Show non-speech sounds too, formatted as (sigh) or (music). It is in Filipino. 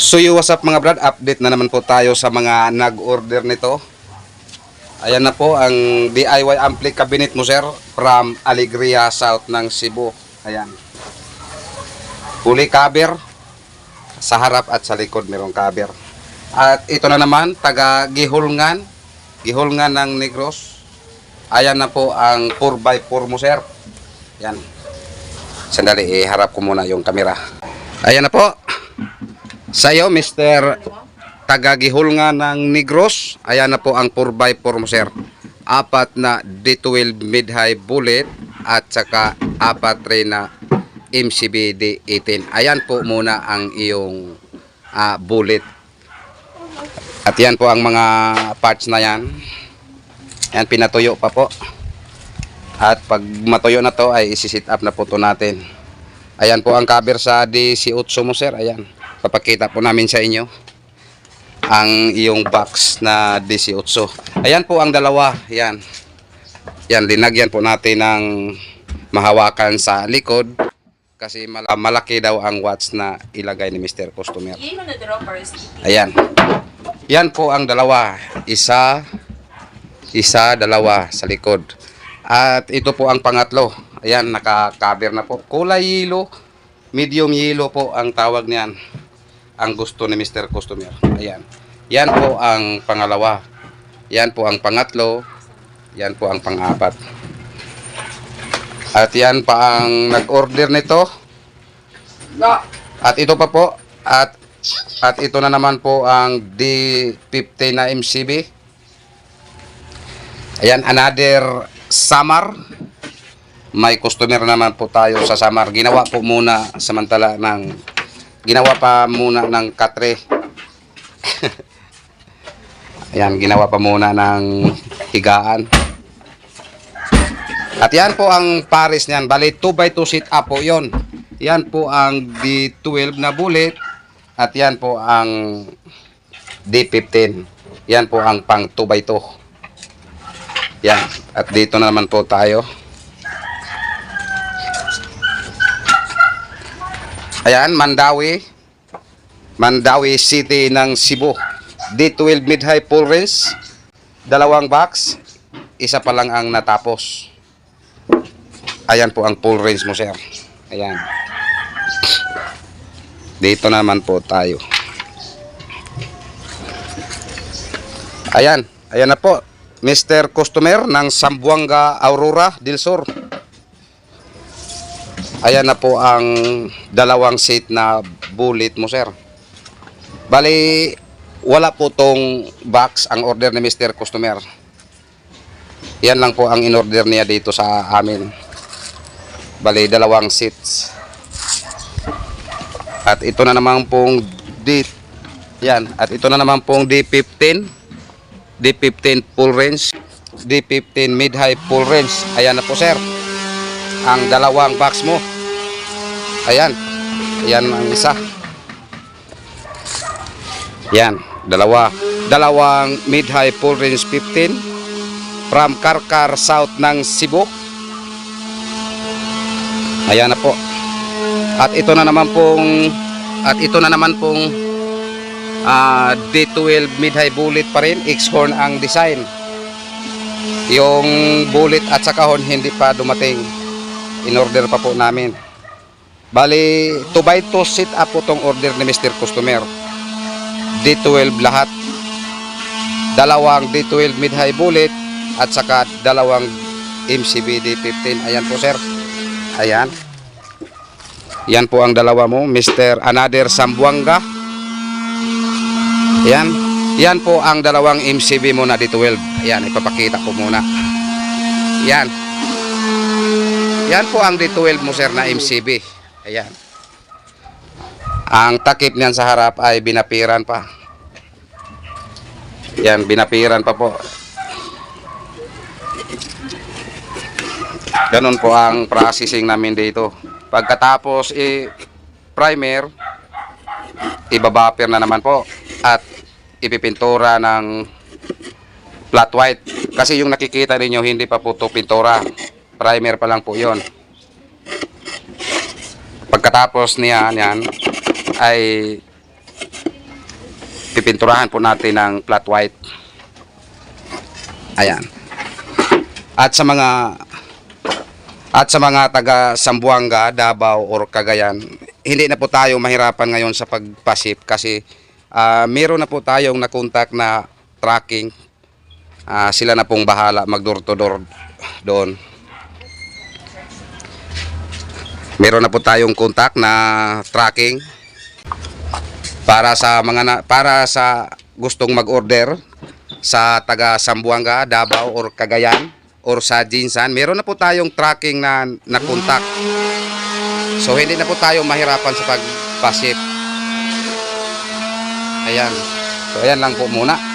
So yo, what's up mga brad? Update na naman po tayo sa mga nag-order nito. Ayan na po ang DIY ampli cabinet mo sir from Alegria South ng Cebu. Ayan. Fully cover sa harap at sa likod merong cover. At ito na naman taga Gihulngan, Gihulngan ng Negros. Ayan na po ang 4x4 mo sir. Yan. Sandali, iharap ko muna yung kamera. Ayan na po. Sa'yo, Mr. Tagagihol nga ng Negros. Ayan na po ang 4x4 mo, sir. Apat na D12 mid-high bullet at saka apat rin na MCB D18. Ayan po muna ang iyong ah, bullet. At yan po ang mga parts na yan. Yan, pinatuyo pa po. At pag matuyo na to ay isi-sit up na po to natin. Ayan po ang cover sa DC8 mo sir. Ayan. Papakita po namin sa inyo ang iyong box na DC8. Ayan po ang dalawa. Ayan. Yan, linagyan po natin ng mahawakan sa likod kasi mal- malaki daw ang watts na ilagay ni Mr. Customer. Ayan. Yan po ang dalawa. Isa, isa, dalawa sa likod. At ito po ang pangatlo. Ayan, naka-cover na po. Kulay yellow, medium yellow po ang tawag niyan. Ang gusto ni Mr. Customer. Ayan. Yan po ang pangalawa. Yan po ang pangatlo. Yan po ang pang-apat. At yan pa ang nag-order nito. At ito pa po. At at ito na naman po ang D50 na MCB. Ayan, another Samar. May customer naman po tayo sa Samar. Ginawa po muna samantala ng ginawa pa muna ng katre. (laughs) Ayan, ginawa pa muna ng higaan. At yan po ang pares niyan. Bali, 2x2 sit up po yon. Yan po ang D12 na bullet. At yan po ang D15. Yan po ang pang 2x2. Yan. At dito na naman po tayo. Ayan, Mandawi. Mandawi City ng Cebu. D12 mid-high full range. Dalawang box. Isa pa lang ang natapos. Ayan po ang full range mo, sir. Ayan. Dito naman po tayo. Ayan. Ayan na po. Mr. Customer ng Sambuanga Aurora del Sur. Ayan na po ang dalawang seat na bullet mo, sir. Bali, wala po tong box ang order ni Mr. Customer. Yan lang po ang in-order niya dito sa amin. Bali, dalawang seats. At ito na naman pong D Yan, at ito na naman pong D15. D15 full range. D15 mid-high full range. Ayan na po, sir. Ang dalawang box mo. Ayan. Ayan ang isa. Yan, dalawa. Dalawang mid-high full range 15 from Karkar South ng Cebu. Ayan na po. At ito na naman pong at ito na naman pong ah, D12 mid-high bullet pa rin, X-horn ang design. Yung bullet at saka horn hindi pa dumating. In-order pa po namin. Bali, 2 by 2 sit up po tong order ni Mr. Customer. D12 lahat. Dalawang D12 mid-high bullet at saka dalawang MCB D15. Ayan po sir. Ayan. Yan po ang dalawa mo, Mr. Another Sambuanga. Yan. Yan po ang dalawang MCB mo na D12. Ayan, ipapakita ko muna. Yan. Yan po ang D12 mo sir na MCB. Ayan. Ang takip niyan sa harap ay binapiran pa. Yan, binapiran pa po. Ganon po ang processing namin dito. Pagkatapos i-primer, ibabaper na naman po at ipipintura ng flat white. Kasi yung nakikita ninyo hindi pa po to pintura. Primer pa lang po yon. Pagkatapos niya yan ay pipinturahan po natin ng flat white. Ayan. At sa mga at sa mga taga Sambuanga, Davao or Cagayan, hindi na po tayo mahirapan ngayon sa pagpasip kasi ah, meron na po tayong nakontak na tracking. Ah, sila na pong bahala mag door to door doon. Meron na po tayong contact na tracking para sa mga para sa gustong mag-order sa taga Sambuanga, Davao or Cagayan or sa Jinsan, meron na po tayong tracking na na contact. So hindi na po tayo mahirapan sa pagpasip. Ayan. So ayan lang po muna.